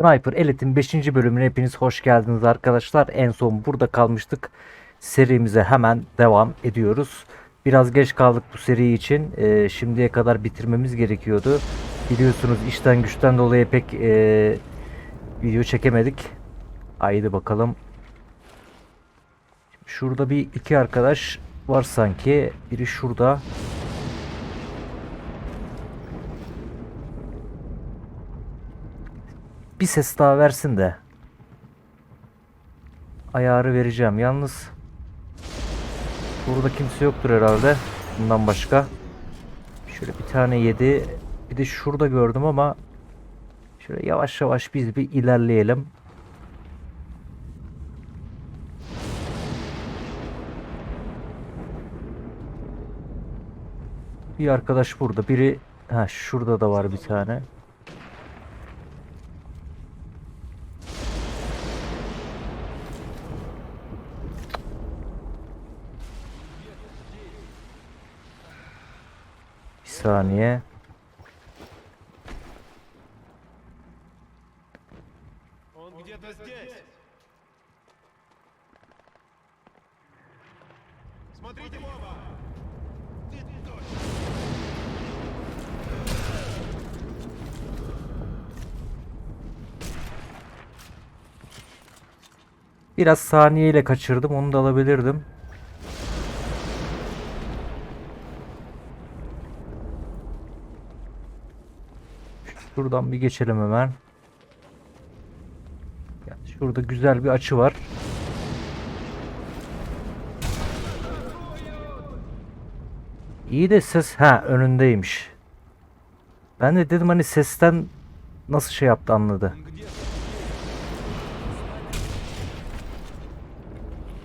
Sniper Elite'in 5. bölümüne hepiniz hoş geldiniz arkadaşlar. En son burada kalmıştık. Serimize hemen devam ediyoruz. Biraz geç kaldık bu seri için. Ee, şimdiye kadar bitirmemiz gerekiyordu. Biliyorsunuz işten güçten dolayı pek ee, video çekemedik. Haydi bakalım. Şurada bir iki arkadaş var sanki. Biri şurada. Bir ses daha versin de. Ayarı vereceğim. Yalnız burada kimse yoktur herhalde. Bundan başka. Şöyle bir tane yedi. Bir de şurada gördüm ama şöyle yavaş yavaş biz bir ilerleyelim. Bir arkadaş burada. Biri ha şurada da var bir tane. saniye. Biraz saniyeyle kaçırdım. Onu da alabilirdim. Şuradan bir geçelim hemen. Yani şurada güzel bir açı var. İyi de ses ha önündeymiş. Ben de dedim hani sesten nasıl şey yaptı anladı.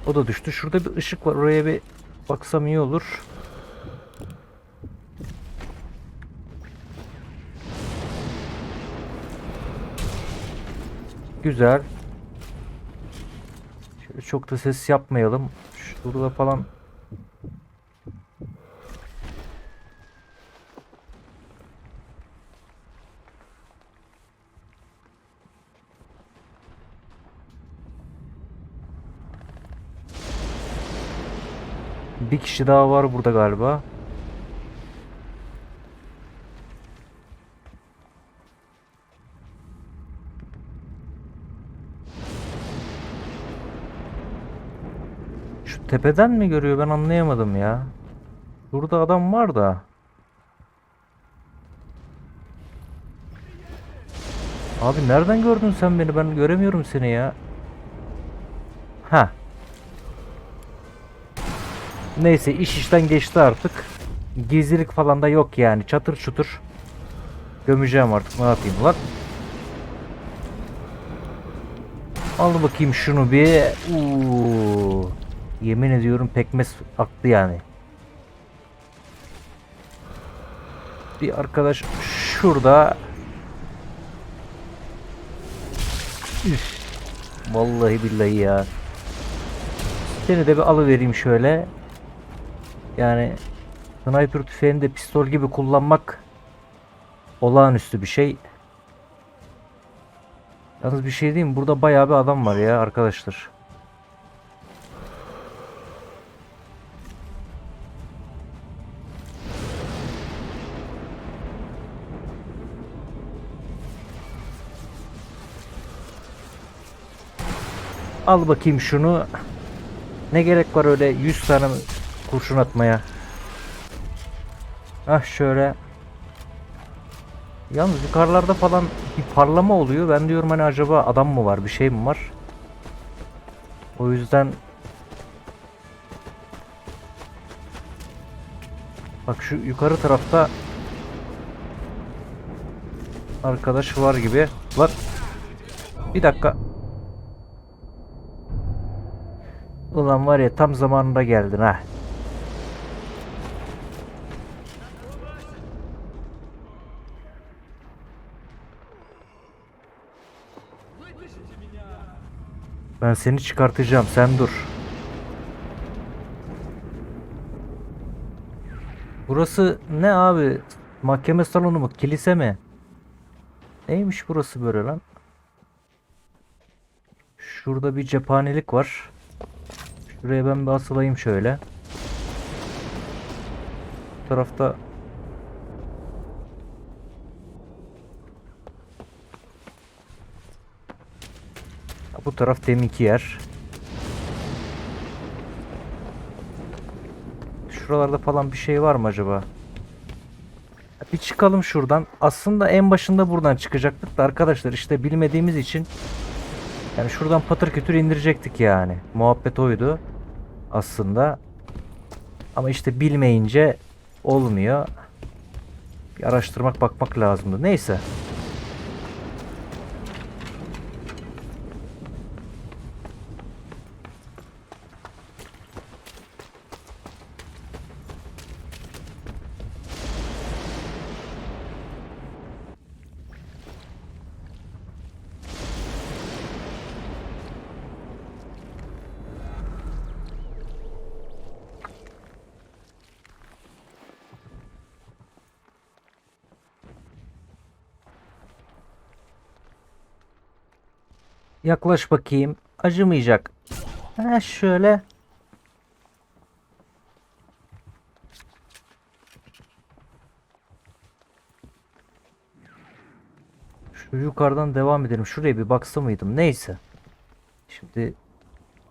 O da düştü. Şurada bir ışık var. Oraya bir baksam iyi olur. Güzel. Şöyle çok da ses yapmayalım. Şurada falan bir kişi daha var burada galiba. Tepeden mi görüyor ben anlayamadım ya. Burada adam var da. Abi nereden gördün sen beni? Ben göremiyorum seni ya. Ha. Neyse iş işten geçti artık. Gizlilik falan da yok yani. Çatır çutur. Gömeceğim artık ne yapayım lan. Al bakayım şunu bir. Uuu. Yemin ediyorum pekmez aktı yani. Bir arkadaş şurada. Üf. Vallahi billahi ya. Seni de bir alıvereyim şöyle. Yani sniper tüfeğini de pistol gibi kullanmak olağanüstü bir şey. Yalnız bir şey diyeyim? Burada bayağı bir adam var ya arkadaşlar. Al bakayım şunu. Ne gerek var öyle 100 tane kurşun atmaya? Ah şöyle. Yalnız yukarılarda falan bir parlama oluyor. Ben diyorum hani acaba adam mı var, bir şey mi var? O yüzden Bak şu yukarı tarafta arkadaş var gibi. Lan bir dakika. Ulan var ya tam zamanında geldin ha. Ben seni çıkartacağım sen dur. Burası ne abi? Mahkeme salonu mu? Kilise mi? Neymiş burası böyle lan? Şurada bir cephanelik var. Şuraya ben bir asılayım şöyle. Bu tarafta Bu taraf deminki yer. Şuralarda falan bir şey var mı acaba? Bir çıkalım şuradan. Aslında en başında buradan çıkacaktık da arkadaşlar işte bilmediğimiz için yani şuradan patır kütür indirecektik yani. Muhabbet oydu aslında. Ama işte bilmeyince olmuyor. Bir araştırmak bakmak lazımdı. Neyse. Yaklaş bakayım. Acımayacak. Ha şöyle. Şu yukarıdan devam edelim. Şuraya bir baksa mıydım? Neyse. Şimdi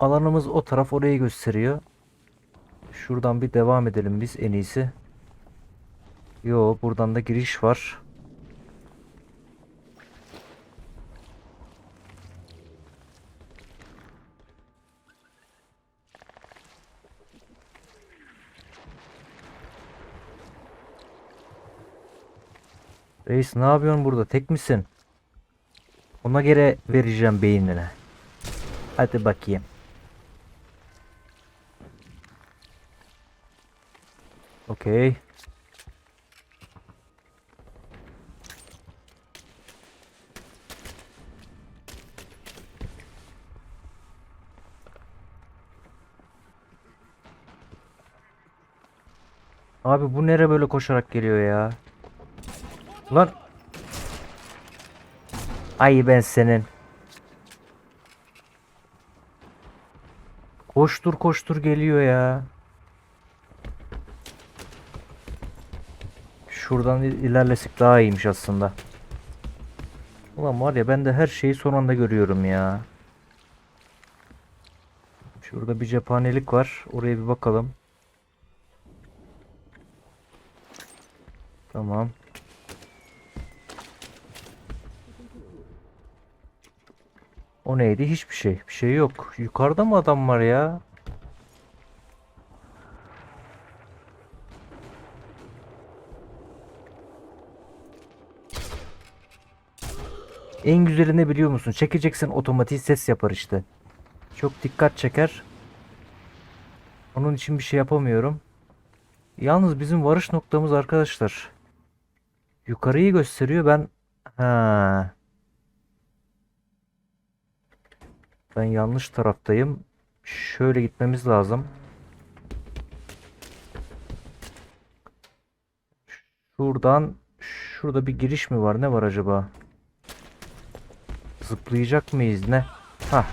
alanımız o taraf orayı gösteriyor. Şuradan bir devam edelim biz en iyisi. Yo buradan da giriş var. Reis ne yapıyorsun burada? Tek misin? Ona göre vereceğim beynine. Hadi bakayım. Okey. Abi bu nere böyle koşarak geliyor ya? Lan. Ay ben senin. Koştur koştur geliyor ya. Şuradan il- ilerlesek daha iyiymiş aslında. Ulan var ya ben de her şeyi son anda görüyorum ya. Şurada bir cephanelik var. Oraya bir bakalım. Tamam. O neydi? Hiçbir şey. Bir şey yok. Yukarıda mı adam var ya? En güzeli ne biliyor musun? Çekeceksin otomatik ses yapar işte. Çok dikkat çeker. Onun için bir şey yapamıyorum. Yalnız bizim varış noktamız arkadaşlar. Yukarıyı gösteriyor. Ben ha Ben yanlış taraftayım. Şöyle gitmemiz lazım. Şuradan şurada bir giriş mi var? Ne var acaba? Zıplayacak mıyız ne? Ha.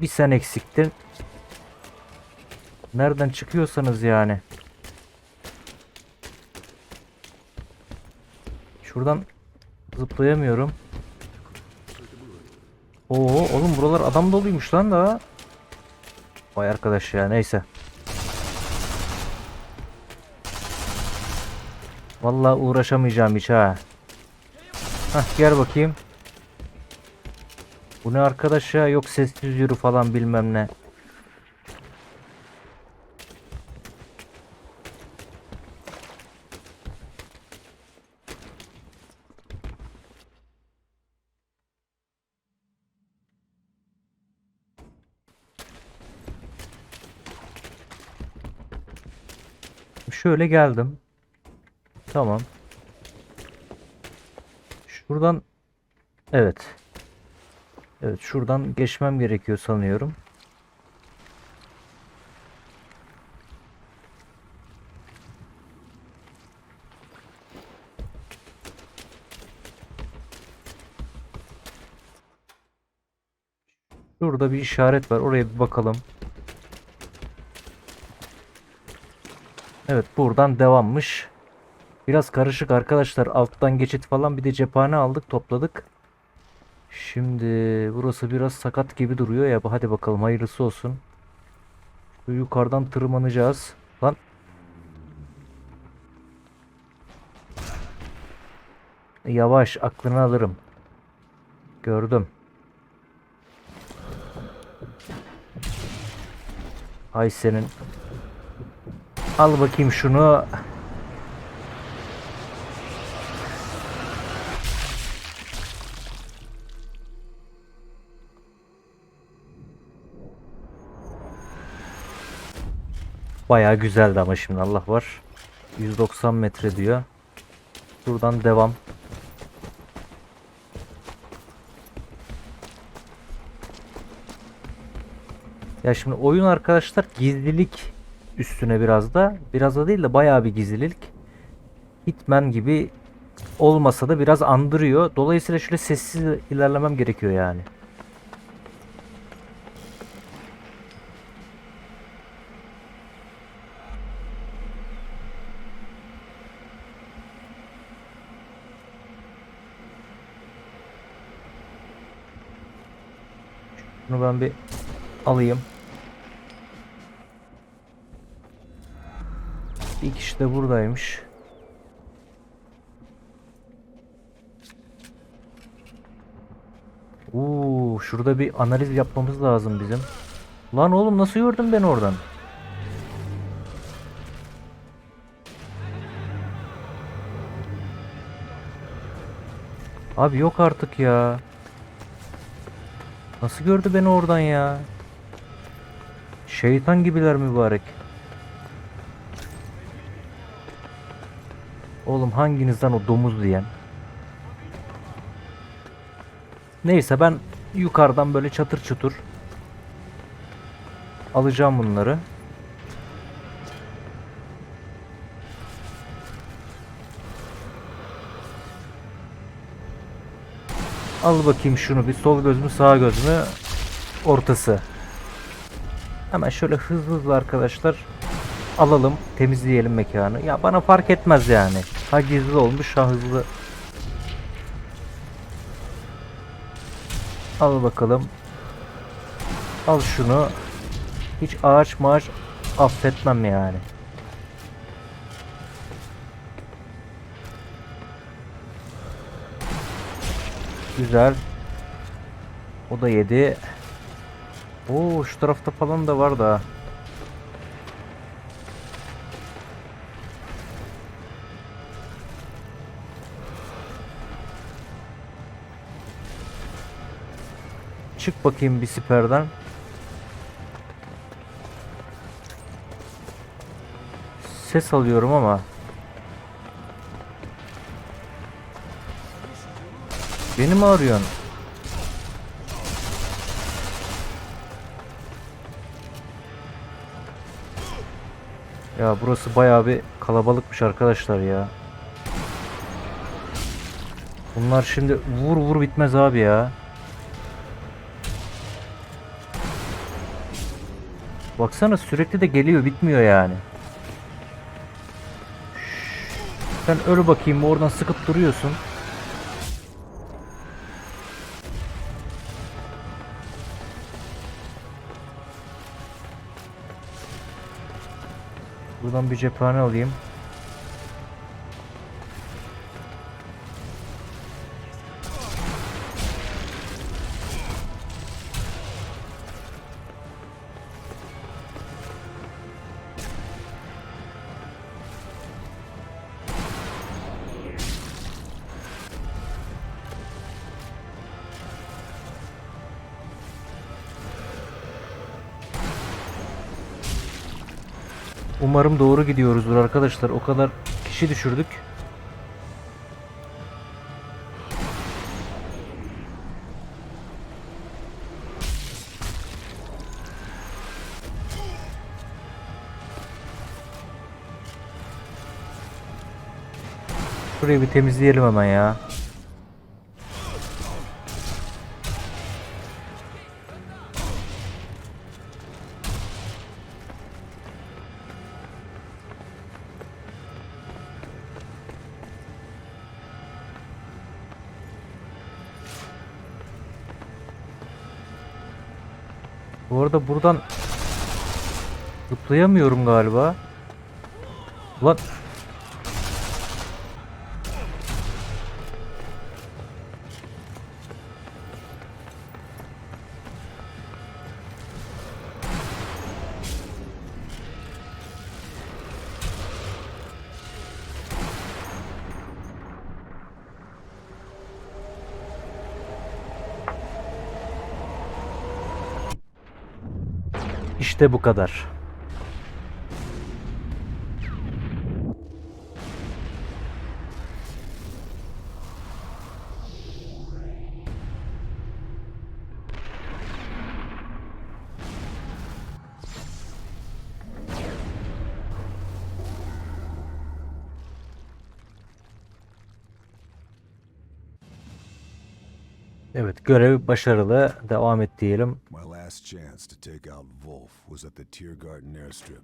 Bir sen eksiktin. Nereden çıkıyorsanız yani. Şuradan zıplayamıyorum. Oo oğlum buralar adam doluymuş lan da. Vay arkadaş ya neyse. Vallahi uğraşamayacağım hiç ha. Hah gel bakayım. Bu ne arkadaş ya yok sessiz yürü falan bilmem ne. Şöyle geldim. Tamam. Şuradan evet. Evet şuradan geçmem gerekiyor sanıyorum. Şurada bir işaret var. Oraya bir bakalım. Evet buradan devammış. Biraz karışık arkadaşlar. Alttan geçit falan bir de cephane aldık topladık. Şimdi burası biraz sakat gibi duruyor ya. Hadi bakalım hayırlısı olsun. Şu yukarıdan tırmanacağız. Lan. Yavaş aklını alırım. Gördüm. Ay senin. Al bakayım şunu. Bayağı güzeldi ama şimdi Allah var. 190 metre diyor. Buradan devam. Ya şimdi oyun arkadaşlar gizlilik üstüne biraz da biraz da değil de bayağı bir gizlilik. Hitman gibi olmasa da biraz andırıyor. Dolayısıyla şöyle sessiz ilerlemem gerekiyor yani. Bunu ben bir alayım. Bir kişi de buradaymış. Oo, şurada bir analiz yapmamız lazım bizim. Lan oğlum nasıl gördün beni oradan? Abi yok artık ya. Nasıl gördü beni oradan ya? Şeytan gibiler mübarek. Oğlum hanginizden o domuz diyen? Neyse ben yukarıdan böyle çatır çutur alacağım bunları. Al bakayım şunu bir sol göz mü sağ göz mü ortası. Hemen şöyle hızlı hızlı arkadaşlar alalım temizleyelim mekanı. Ya bana fark etmez yani. Ha gizli olmuş ha hızlı. Al bakalım. Al şunu. Hiç ağaç maaş affetmem yani. Güzel. O da yedi. Oo şu tarafta falan da var da. Çık bakayım bir siperden. Ses alıyorum ama. Beni mi arıyorsun? Ya burası bayağı bir kalabalıkmış arkadaşlar ya. Bunlar şimdi vur vur bitmez abi ya. Baksana sürekli de geliyor bitmiyor yani. Sen öl bakayım oradan sıkıp duruyorsun. Buradan bir cephane alayım. Umarım doğru gidiyoruzdur arkadaşlar. O kadar kişi düşürdük. Şurayı bir temizleyelim hemen ya. Bu arada buradan zıplayamıyorum galiba. Ulan işte bu kadar. Görev başarılı. Devam et diyelim. My last chance to take out Wolf was at the Tiergarten airstrip.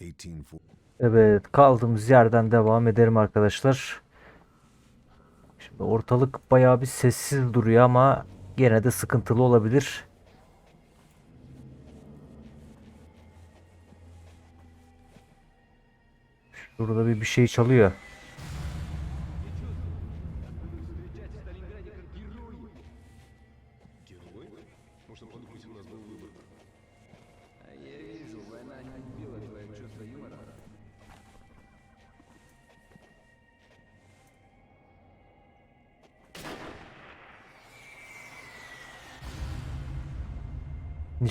1840. Evet, kaldığımız yerden devam edelim arkadaşlar. Şimdi ortalık bayağı bir sessiz duruyor ama gene de sıkıntılı olabilir. Şurada bir bir şey çalıyor.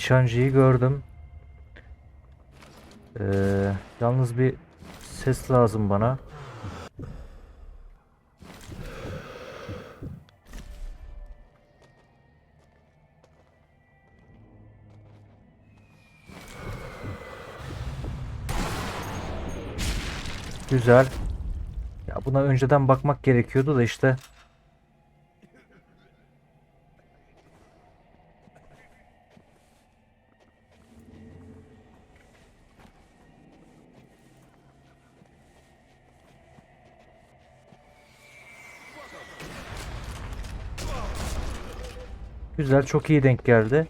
Nişancıyı gördüm. Ee, yalnız bir ses lazım bana. Güzel. Ya buna önceden bakmak gerekiyordu da işte. Güzel, çok iyi denk geldi.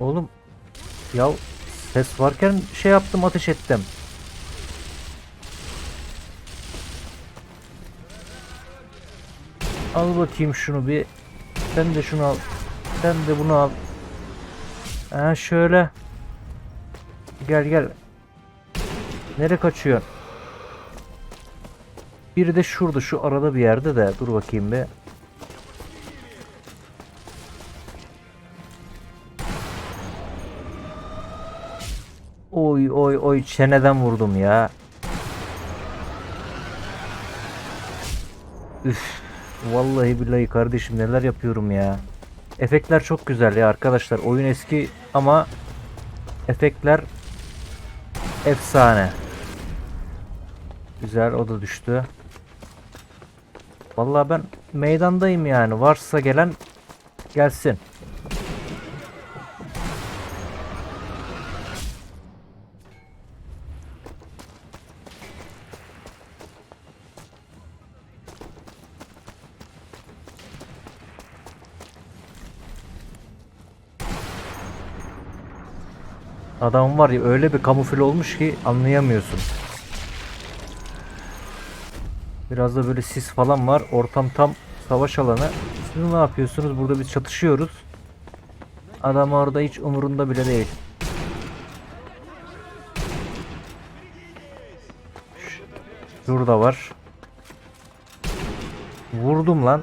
Oğlum, ya ses varken şey yaptım, ateş ettim. Al bakayım şunu bir. Sen de şunu al. Sen de bunu al. Ha şöyle. Gel gel. Nereye kaçıyorsun? Biri de şurada şu arada bir yerde de dur bakayım bir. Oy oy oy çeneden vurdum ya. Üf. Vallahi billahi kardeşim neler yapıyorum ya. Efektler çok güzel ya arkadaşlar. Oyun eski ama efektler efsane. Güzel o da düştü. Vallahi ben meydandayım yani. Varsa gelen gelsin. Adam var ya öyle bir kamufle olmuş ki anlayamıyorsun. Biraz da böyle sis falan var. Ortam tam savaş alanı. Siz ne yapıyorsunuz? Burada biz çatışıyoruz. Adam orada hiç umurunda bile değil. Şurada var. Vurdum lan.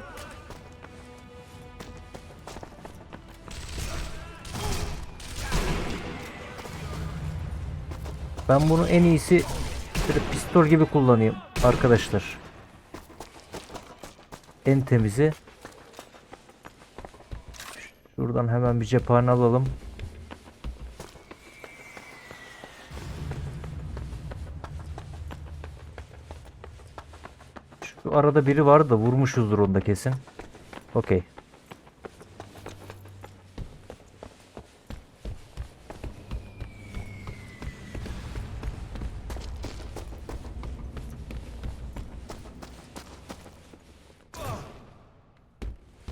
Ben bunu en iyisi pistol gibi kullanayım arkadaşlar. En temizi. Şuradan hemen bir cephane alalım. Şu arada biri vardı da vurmuşuzdur onu da kesin. Okey.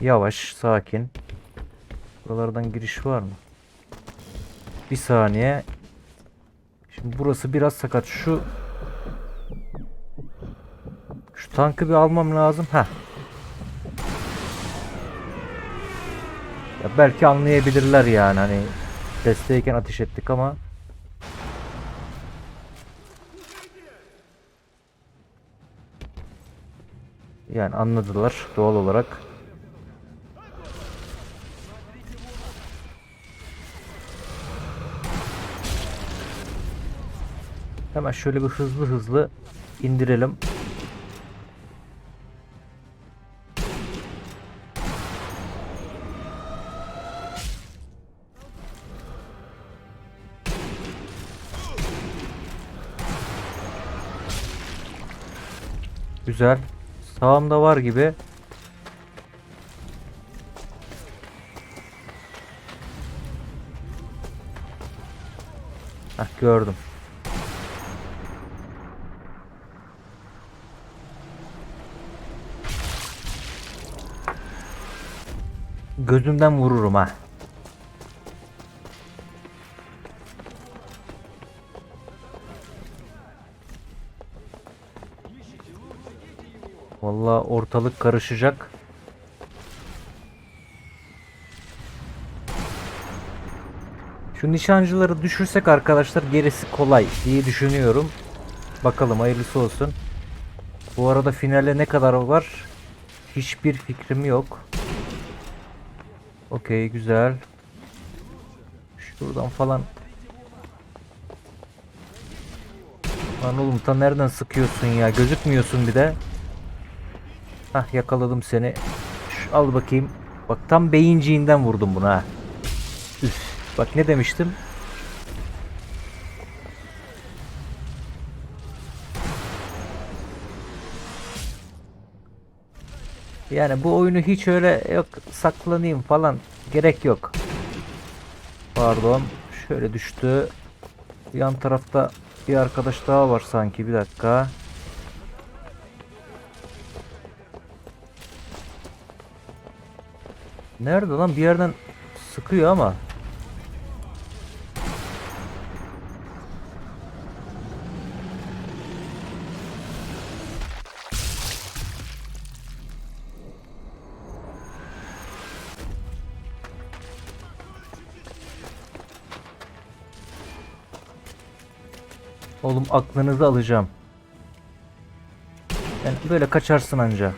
Yavaş, sakin. Buralardan giriş var mı? Bir saniye. Şimdi burası biraz sakat. Şu şu tankı bir almam lazım. Heh. Ya belki anlayabilirler yani hani testeyken ateş ettik ama yani anladılar doğal olarak. Hemen şöyle bir hızlı hızlı indirelim. Güzel. Sağımda var gibi. Heh, gördüm. Gözümden vururum ha. Vallahi ortalık karışacak. Şu nişancıları düşürsek arkadaşlar gerisi kolay diye düşünüyorum. Bakalım hayırlısı olsun. Bu arada finale ne kadar var? Hiçbir fikrim yok. Okey güzel. Şuradan falan. Lan oğlum ta nereden sıkıyorsun ya? Gözükmüyorsun bir de. Hah yakaladım seni. Şu, al bakayım. Bak tam beyinciğinden vurdum buna. Üf. Bak ne demiştim? Yani bu oyunu hiç öyle yok saklanayım falan gerek yok. Pardon. Şöyle düştü. Yan tarafta bir arkadaş daha var sanki. Bir dakika. Nerede lan? Bir yerden sıkıyor ama. Oğlum aklınızı alacağım. Yani böyle kaçarsın anca.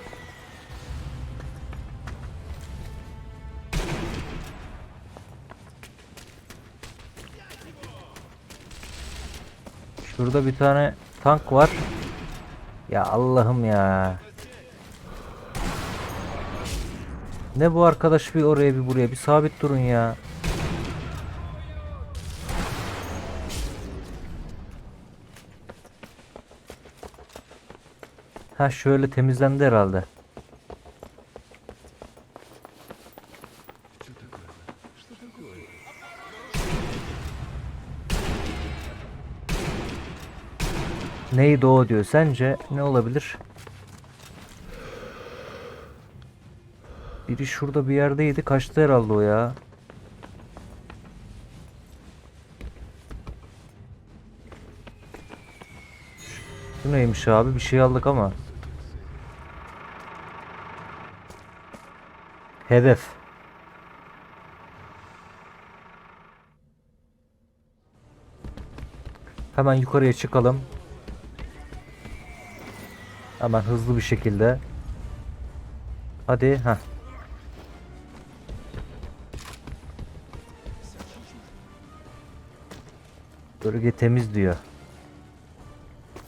Şurada bir tane tank var. Ya Allah'ım ya. Ne bu arkadaş bir oraya bir buraya bir sabit durun ya. Ha şöyle temizlendi herhalde. Neydi o diyor. Sence ne olabilir? Biri şurada bir yerdeydi. Kaçtı herhalde o ya. Bu neymiş abi? Bir şey aldık ama. Hedef. Hemen yukarıya çıkalım. Hemen hızlı bir şekilde. Hadi ha. Bölge temiz diyor.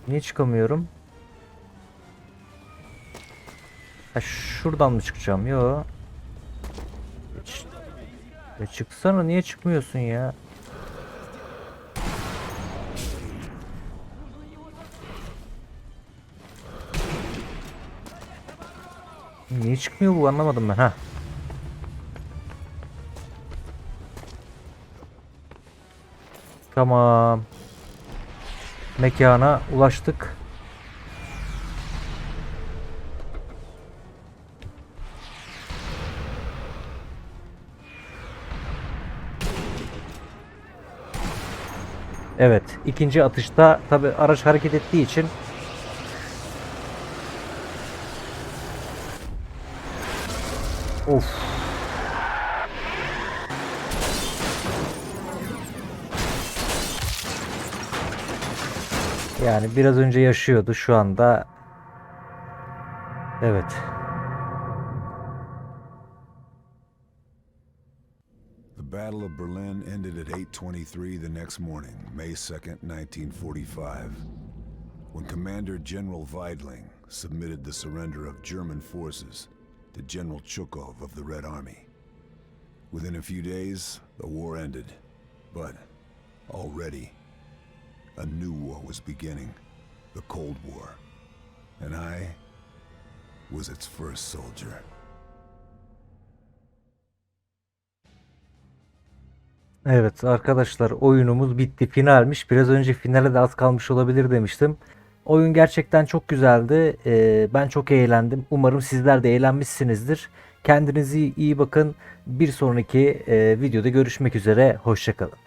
Niye çıkamıyorum? Ha şuradan mı çıkacağım? Yo. Ya çıksana niye çıkmıyorsun ya? Niye çıkmıyor bu anlamadım ben ha. Tamam. Mekana ulaştık. Evet. ikinci atışta tabi araç hareket ettiği için Of. Yani biraz önce yaşıyordu şu anda. Evet. Battle of Berlin ended at 8:23 the next morning, May 2nd, 1945, when Commander General Weidling submitted the surrender of German forces to General Chukov of the Red Army. Within a few days, the war ended, but already a new war was beginning, the Cold War, and I was its first soldier. Evet arkadaşlar oyunumuz bitti finalmiş. Biraz önce finale de az kalmış olabilir demiştim. Oyun gerçekten çok güzeldi. Ee, ben çok eğlendim. Umarım sizler de eğlenmişsinizdir. Kendinize iyi bakın. Bir sonraki e, videoda görüşmek üzere. Hoşçakalın.